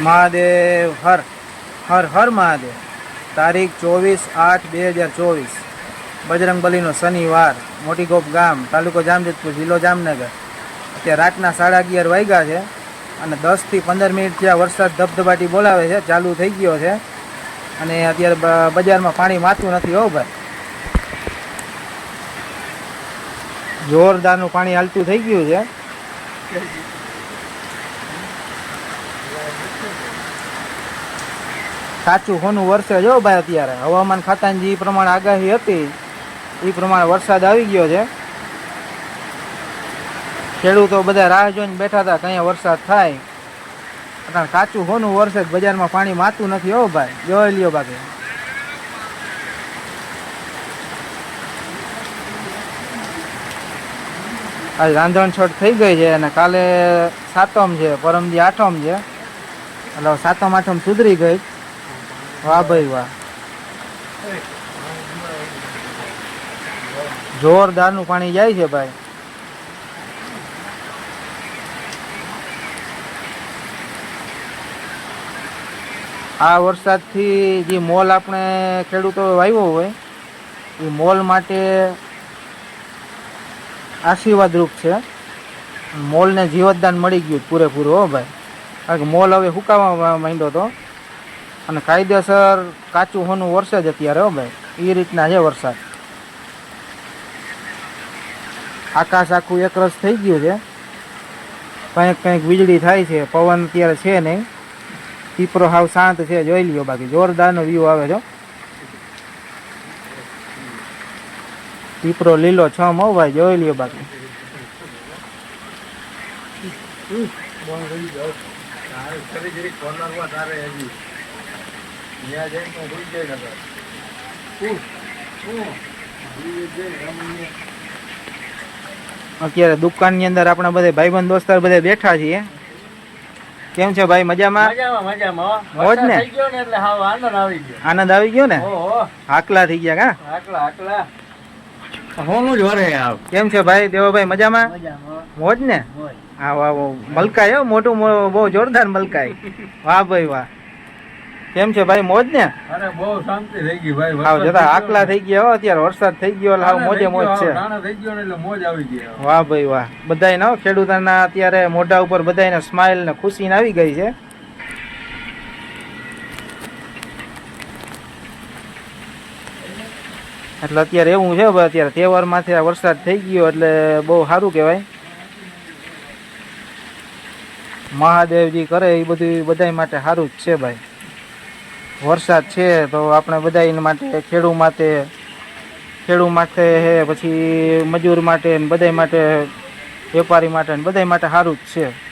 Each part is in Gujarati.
મહાદેવ, હર હર હર મહાદેવ. તારીખ ચોવીસ આઠ બે હજાર ચોવીસ. બજરંગબલીનો શનિવાર, મોટીગોપ ગામ, તાલુકો જામજતપુર, જિલ્લો જામનગર. અત્યારે રાતના સાડા અગિયાર વાગ્યા છે અને દસથી પંદર મિનિટ થયા વરસાદ ધબધબાટી બોલાવે છે, ચાલુ થઈ ગયો છે. અને અત્યારે બજારમાં પાણી માતું નથી હો ભાઈ. જોરદારનું પાણી હાલતું થઈ ગયું છે. કાચું હોનું વરસે જો ભાઈ અત્યારે? હવામાન ખાતાની જે પ્રમાણે આગાહી હતી એ પ્રમાણે વરસાદ આવી ગયો છે. ખેડૂતો બધા રાહ જોઈને બેઠા હતા કઈ વરસાદ થાય. કારણ કાચું હોનું વરસે બજારમાં પાણી માતું નથી હો ભાઈ. જોઈ લ્યો બાકી. આજ રાંધણ છોડ થઈ ગઈ છે અને કાલે સાતમ છે પરમદી આઠમ છે. એટલે સાતમ, આઠમ સુધરી ગઈ. વાહ ભાઈ વાહ. જોરદારનું પાણી જાય છે ભાઈ. આ વરસાદથી જે મોલ આપણે ખેડૂતો વાવ્યો હોય, એ મોલ માટે આશીર્વાદરૂપ છે. મોલને જીવતદાન મળી ગયું પૂરેપૂરું, હો ભાઈ. કારણ કે મોલ હવે હુકાવા માંડ્યો હતો. અને કાયદેસર કાચું હોનું વરસે જ અત્યારે હો ભાઈ. એ રીતના છે વરસાદ. આકાશ આખું એકરસ થઈ ગયું છે. કંઈક કંઈક વીજળી થાય છે. પવન અત્યારે છે નહીં. પીપરો હાવ શાંત છે. જોઈ લ્યો બાકી. જોરદારનો વ્યૂ આવે છે પીપરો લીલો છમ હો ભાઈ. જોઈ લ્યો બાકી. અત્યારે દુકાનની અંદર આપણા બધા ભાઈબંધ દોસ્તાર બધા બેઠા છીએ. કેમ છે ભાઈ મજામાં? મજામાં મજામાં ને? એટલે આનંદ આવી ગયો. આનંદ આવી ગયો ને? હાકલા થઈ ગયા કા? હાકલા આકલા હોનું જ વરે આવ કેમ છે ભાઈ? દેવાભાઈ મજામાં? મોજ ને? હા વાહ મલકાય હો મોટું બહુ જોરદાર મલકાય. વાહ ભાઈ વાહ. કેમ છે ભાઈ? મોજ ને? અરે બહુ શાંતિ થઈ ગઈ ભાઈ. હાવ જતા આકલા થઈ ગયા હો અત્યારે વરસાદ થઈ ગયો હા હાવ મોજે મોજ છે. નાના થઈ ગયો એટલે મોજ આવી ગઈ વાહ ભાઈ વાહ. બધાય ના ખેડૂતોના અત્યારે મોઢા ઉપર બધાયને સ્માઇલ ને ખુશી આવી ગઈ છે. એટલે અત્યારે એવું છે અત્યારે તહેવારમાંથી આ વરસાદ થઈ ગયો એટલે બહુ સારું કહેવાય. મહાદેવજી કરે એ બધું બધાય માટે સારું જ છે ભાઈ. વરસાદ છે તો આપણે બધાય માટે, ખેડૂ માટે ખેડૂ માટે હે, પછી મજૂર માટે ને બધાય માટે, વેપારી માટે ને બધાય માટે સારું જ છે.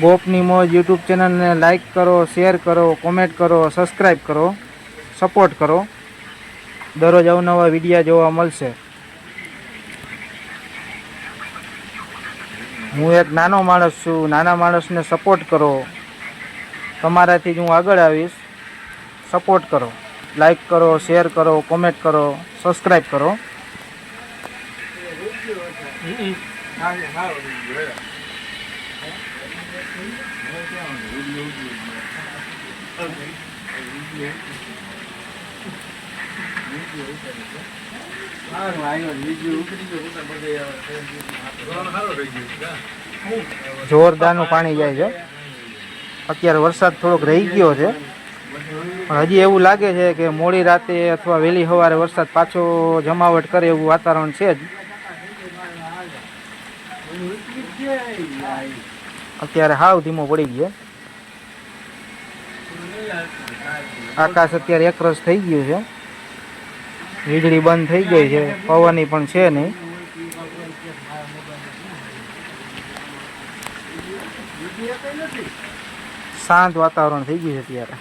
ગોપની મોજ યુટ્યુબ ચેનલને લાઇક કરો, શેર કરો, કોમેન્ટ કરો સબસ્ક્રાઈબ કરો, સપોર્ટ કરો. દરરોજ અવનવા વિડીયા જોવા મળશે. હું એક નાનો માણસ છું, નાના માણસને સપોર્ટ કરો. તમારાથી જ હું આગળ આવીશ. સપોર્ટ કરો. લાઈક કરો, શેર કરો, કોમેન્ટ કરો સબસ્ક્રાઈબ કરો સારું આવ્યો બીજું ઉતરી ગયું તો બધે સારું થઈ ગયું કા? જોરદારનું પાણી જાય છે. અત્યારે વરસાદ થોડોક રહી ગયો છે. પણ હજી એવું લાગે છે કે મોડી રાતે અથવા વહેલી સવારે વરસાદ પાછો જમાવટ કરે એવું વાતાવરણ છે જ. અત્યારે હાવ ધીમો પડી ગયો. આકાશ અત્યારે એકરસ થઈ ગયું છે. વીજળી બંધ થઈ ગઈ છે. પવનની પણ છે નહીં. શાંત વાતાવરણ થઈ ગયું છે અત્યારે.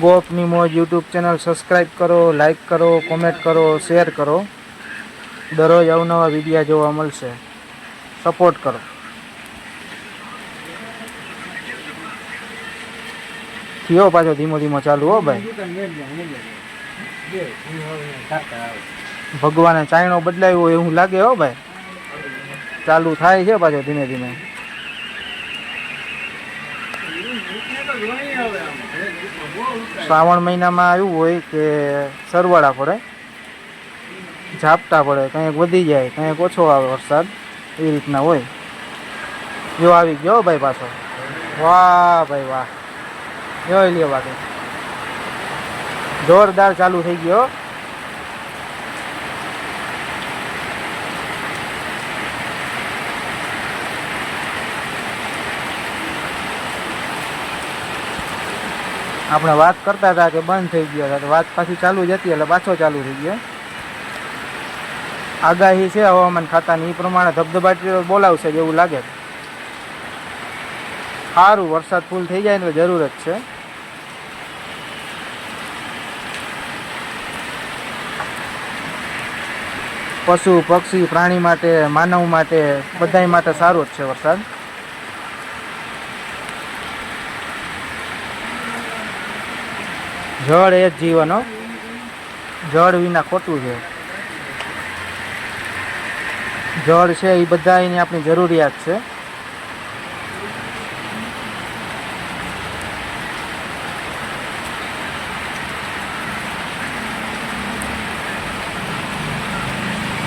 ગોપની મોજ યુટ્યુબ ચેનલ સબસ્ક્રાઈબ કરો લાઈક કરો, કોમેન્ટ કરો, શેર કરો. દરરોજ અવનવા વિડીયા જોવા મળશે. સપોર્ટ કરો. થયો પાછો ધીમો ધીમો ચાલુ હો ભાઈ. ભગવાને ચાયણો બદલાયો હોય એવું લાગે હો ભાઈ. ચાલુ થાય છે પાછો ધીમે ધીમે. શ્રાવણ મહિનામાં આવ્યું હોય કે સરવાળા પડે ઝાપટા પડે, કંઈક વધી જાય, કંઈક ઓછો આવે વરસાદ, એ રીતના હોય. જો આવી ગયો ભાઈ પાછો. વાહ ભાઈ વાહ. જોઈ લ્યો બાકી. જોરદાર ચાલુ થઈ ગયો. આપણે વાત કરતા હતા કે બંધ થઈ ગયો હતા તો વાત પાછી ચાલુ જ હતી, એટલે પાછો ચાલુ થઈ ગયો. આગાહી છે હવામાન ખાતાની. એ પ્રમાણે ધબધબાટી બોલાવશે જેવું લાગે. સારું વરસાદ ફૂલ થઈ જાય ને જરૂર જ છે. પશુ, પક્ષી, પ્રાણી માટે, માનવ માટે બધાય માટે સારો જ છે વરસાદ. જળ એ જ જીવન જળ વિના ખોટું છે. જળ છે, એ બધા એની આપણી જરૂરિયાત છે.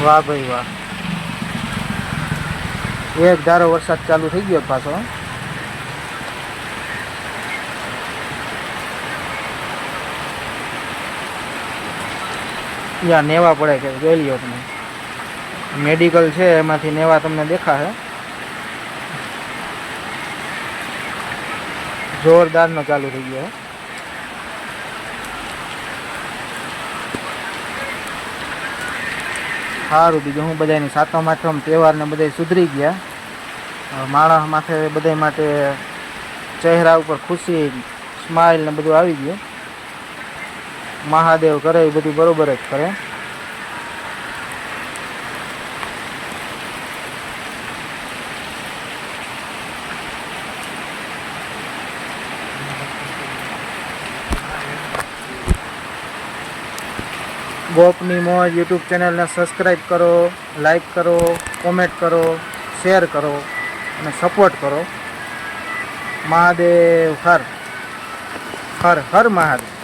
વાહ ભાઈ વાહ. એક ધારો વરસાદ ચાલુ થઈ ગયો પાછો. યા નેવા પડે કે જોઈ તમે. મેડિકલ છે, એમાંથી નેવા તમને દેખાશે. જોરદારનો ચાલુ થઈ ગયો. સારું, બીજું હું બધાની સાતમ, આઠમ તહેવાર ને બધા સુધરી ગયા. માણસ માથે બધા માટે ચહેરા ઉપર ખુશી સ્માઇલ ને બધું આવી ગયું. મહાદેવ કરે એ બધું બરોબર જ કરે. ગોપની મોજ યુટ્યુબ ચેનલને સબસ્ક્રાઈબ કરો લાઈક કરો, કોમેન્ટ કરો, શેર કરો અને સપોર્ટ કરો. મહાદેવ, હર. હર હર મહાદેવ.